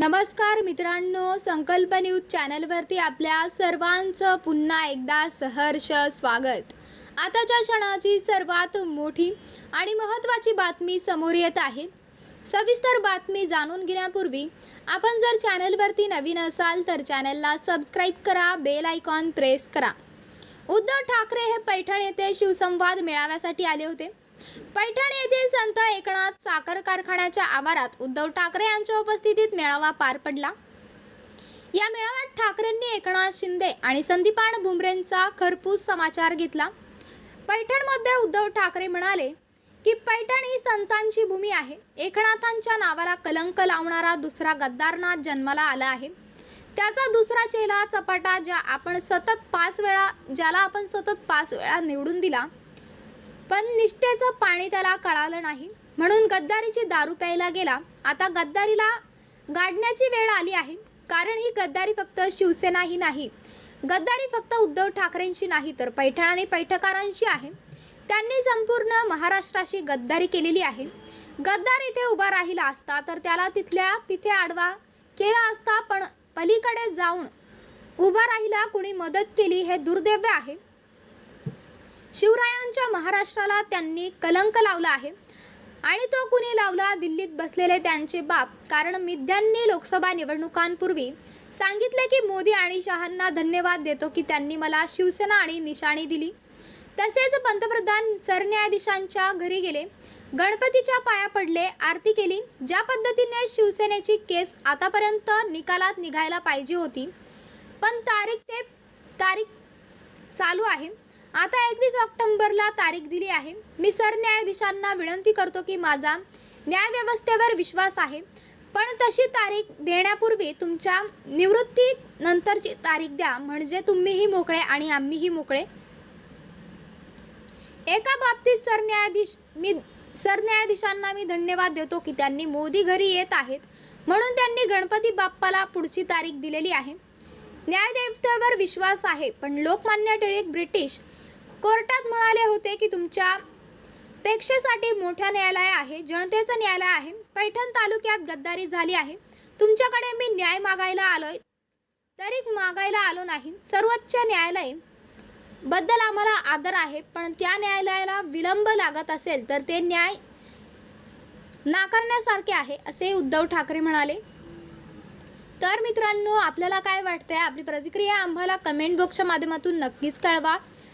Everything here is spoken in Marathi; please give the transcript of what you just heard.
नमस्कार मित्रांनो संकल्प न्यूज चॅनलवरती आपल्या सर्वांचं पुन्हा एकदा सहर्ष स्वागत. आताच्या क्षणाची सर्वात मोठी आणि महत्त्वाची बातमी समोर येत आहे. सविस्तर बातमी जाणून घेण्यापूर्वी आपण जर चॅनलवरती नवीन असाल तर चॅनलला सबस्क्राईब करा बेल आयकॉन प्रेस करा. उद्धव ठाकरे हे पैठण येथे शिवसंवाद मेळाव्यासाठी आले होते. पैठण येथील संत एकनाथ साखर कारखान्याच्या आवारात उद्धव ठाकरे यांच्या उपस्थितीत मेळावा पार पडला. या मेळाव्यात ठाकरेंनी एकनाथ शिंदे आणि संदीपान भुमरेंचा खरपूस समाचार घेतला. पैठणमध्ये उद्धव ठाकरे म्हणाले की पैठण ही संतांची भूमी आहे. एकनाथांच्या नावाला कलंक लावणारा दुसरा गद्दारनाथ जन्माला आला आहे. त्याचा दुसरा चेहरा चपाटा ज्या आपण सतत पाच वेळा ज्याला आपण सतत पाच वेळा निवडून दिला पण निष्ठेचं पाणी त्याला कळालं नाही. म्हणून गद्दारीची दारू प्यायला गेला. आता गद्दारीला गाडण्याची वेळ आली आहे. कारण ही गद्दारी फक्त शिवसेना ही नाही. गद्दारी फक्त उद्धव ठाकरेंशी नाही तर पैठण आणि पैठकारांशी आहे. त्यांनी संपूर्ण महाराष्ट्राशी गद्दारी केलेली आहे. गद्दार इथे उभा राहिला असता तर त्याला तिथल्या तिथे आडवा केला असता पण पलीकडे जाऊन उभा राहिला कुणी मदत केली हे दुर्दैव आहे. शिवरायांच्या महाराष्ट्राला त्यांनी कलंक लावला आहे. आणि तो कुणी लावला? दिल्लीत बसलेले त्यांचे बाप. कारण मिद्यांनी लोकसभा निवडणुकांपूर्वी सांगितले की मोदी आणि शहांना धन्यवाद देतो की त्यांनी मला शिवसेना आणि निशाणी दिली. तसेच पंतप्रधान सरन्यायाधीशांच्या घरी गेले. गणपतीच्या पाया पडले आरती केली. ज्या पद्धतीने शिवसेनेची केस आतापर्यंत निकालात निघायला पाहिजे होती. पण तारीख ते तारीख चालू आहे. आता एकवीस ऑक्टोबरला तारीख दिली आहे. मी सरन्यायाधीशांना विनंती करतो की माझा न्यायव्यवस्थेवर विश्वास आहे. पण तशी तारीख देण्यापूर्वी तुमच्या निवृत्ती नंतरची तारीख द्या. म्हणजे तुम्हीही मोकळे आणि आम्हीही मोकळे. एका बाबतीत सरन्यायाधीश मी सरन्यायाधीशांना मी धन्यवाद देतो की त्यांनी मोदी घरी येत आहेत. म्हणून त्यांनी गणपती बाप्पाला पुढची तारीख दिलेली आहे. न्यायदेवतेवर विश्वास आहे पण लोकमान्य टिळक ब्रिटिश कोर्टात म्हणाले होते की तुमच्या पेक्षेसाठी मोठ्या न्यायालय आहे जनतेचं न्यायालय आहे पैठण तालुक्यात गद्दारी झाली आहे. तुमच्याकडे मी न्याय मागायला आलोय तरी मागायला आलो नाही. सर्वोच्च न्यायालयबद्दल आम्हाला आदर आहे पण त्या न्यायालयाला विलंब लागत असेल तर ते न्याय नाकारण्यासारखे आहे असे उद्धव ठाकरे म्हणाले. तर मित्रांनो आपल्याला काय वाटतंय? आपली प्रतिक्रिया आम्हाला कमेंट बॉक्सच्या माध्यमातून नक्कीच कळवा.